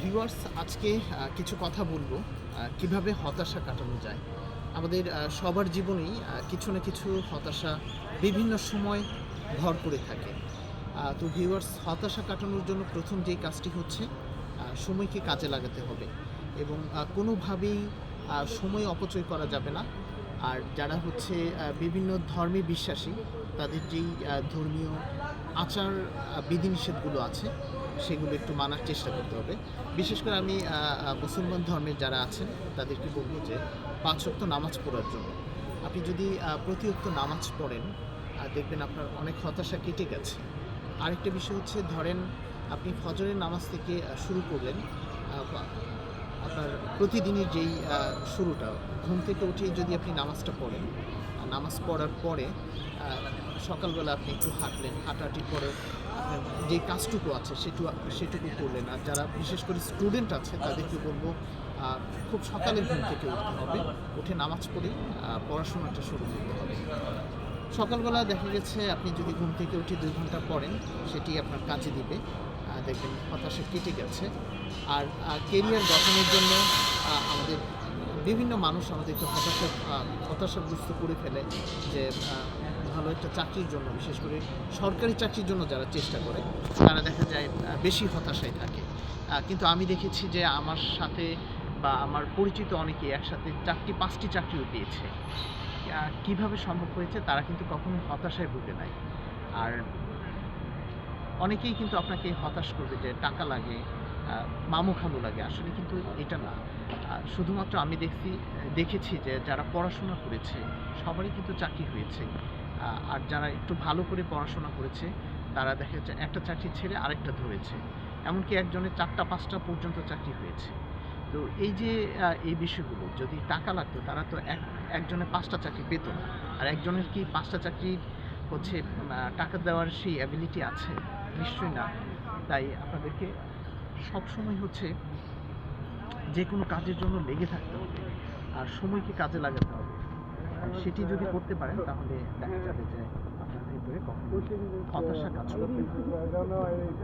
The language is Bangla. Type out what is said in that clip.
ভিউয়ার্স আজকে কিছু কথা বলব কীভাবে হতাশা কাটানো যায়। আমাদের সবার জীবনেই কিছু না কিছু হতাশা বিভিন্ন সময় ভর করে থাকে। তো ভিউয়ার্স হতাশা কাটানোর জন্য প্রথম যে কাজটি হচ্ছে সময়কে কাজে লাগাতে হবে। এবং কোনোভাবেই সময় অপচয় করা যাবে না। আর যারা হচ্ছে বিভিন্ন ধর্মে বিশ্বাসী তাদের যেই ধর্মীয় আচার বিধিনিষেধগুলো আছে সেগুলো একটু মানার চেষ্টা করতে হবে। বিশেষ করে আমি মুসলমান ধর্মের যারা আছেন তাদেরকে বলব যে পাঁচ ওয়াক্ত নামাজ পড়ার জন্য। আপনি যদি আহ, প্রতি ওয়াক্ত নামাজ পড়েন দেখবেন আপনার অনেক হতাশা কেটে গেছে। আরেকটা বিষয় হচ্ছে ধরেন আপনি ফজরের নামাজ থেকে শুরু করলেন আপনার প্রতিদিনের যেই শুরুটা, ঘুম থেকে উঠেই যদি আপনি নামাজটা পড়েন নামাজ পড়ার পরে সকালবেলা আপনি একটু হাঁটলেন, হাঁটাহাঁটির পরে যে কাজটুকু আছে সেটু, সেটুকু করলেন। আর যারা বিশেষ করে স্টুডেন্ট আছে, তাদেরকে বলব খুব সকালে ঘুম থেকে উঠতে হবে। উঠে নামাজ পড়ে পড়াশোনাটা শুরু করতে হবে। সকালবেলা দেখা গেছে, আপনি যদি ঘুম থেকে উঠে দুই ঘণ্টা পড়েন, সেটি আপনার কাজে দিবে। দেখবেন হতাশা কেটে গেছে। আর কেরিয়ার গঠনের জন্য আমাদের বিভিন্ন মানুষ আমাদেরকে হতাশা হতাশাগ্রস্ত করে ফেলে যে ভালো একটা চাকরির জন্য, বিশেষ করে সরকারি চাকরির জন্য যারা চেষ্টা করে, তারা দেখা যায় বেশি হতাশায় থাকে। কিন্তু আমি দেখেছি যে, আমার সাথে বা আমার পরিচিত অনেকে একসাথে চারটি, পাঁচটি চাকরিও পেয়েছে। কীভাবে সম্ভব হয়েছে তারা কিন্তু কখনো হতাশায় ভুগে নাই। আর অনেকেই কিন্তু আপনাকে হতাশ করবে যে টাকা লাগে মামু খালু লাগে। আসলে কিন্তু এটা না। শুধুমাত্র আমি দেখছি, দেখেছি যে যারা পড়াশোনা করেছে, সবারই কিন্তু চাকরি হয়েছে। আর যারা একটু ভালো করে পড়াশোনা করেছে, তারা দেখা যাচ্ছে একটা চাকরি ছেড়ে আরেকটা ধরেছে। এমনকি একজনের চারটা, পাঁচটা পর্যন্ত চাকরি হয়েছে। তো এই যে এই বিষয়গুলো, যদি টাকা লাগতো, তারা তো এক, একজনের পাঁচটা চাকরি পেত না। আর একজনের কি পাঁচটা চাকরি হচ্ছে টাকা দেওয়ার সেই অ্যাবিলিটি আছে, নিশ্চয়ই না। তাই আপনাদেরকে সবসময় হচ্ছে যে কোনো কাজের জন্য লেগে থাকতে হবে, আর সময়কে কাজে লাগাতে হবে। সেটি যদি করতে পারেন, তাহলে দেখা যাবে যে আপনার ভিতরে কখনো হতাশা কাজ করবে